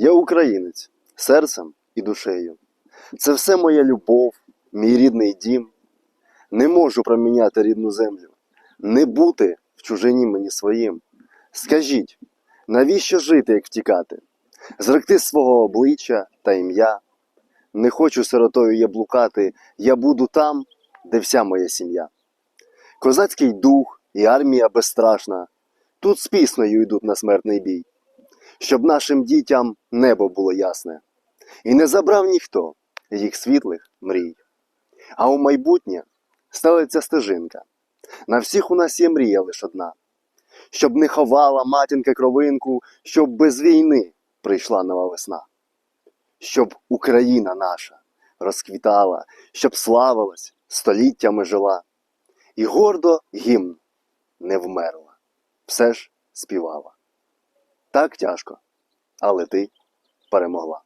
Я українець серцем і душею. Це все моя любов, мій рідний дім. Не можу проміняти рідну землю, не бути в чужині мені своїм. Скажіть, навіщо жити, як втікати? Зректи свого обличчя та ім'я. Не хочу сиротою я блукати, я буду там, де вся моя сім'я. Козацький дух і армія безстрашна, тут з піснею йдуть на смертний бій, щоб нашим дітям небо було ясне, і не забрав ніхто їх світлих мрій. А у майбутнє стелиться стежинка. На всіх у нас є мрія лиш одна, щоб не ховала матінка кровинку, щоб без війни прийшла нова весна, щоб Україна наша розквітала, щоб славилась, століттями жила, і гордо гімн не вмерла, все ж співала. Так тяжко, але ти перемогла.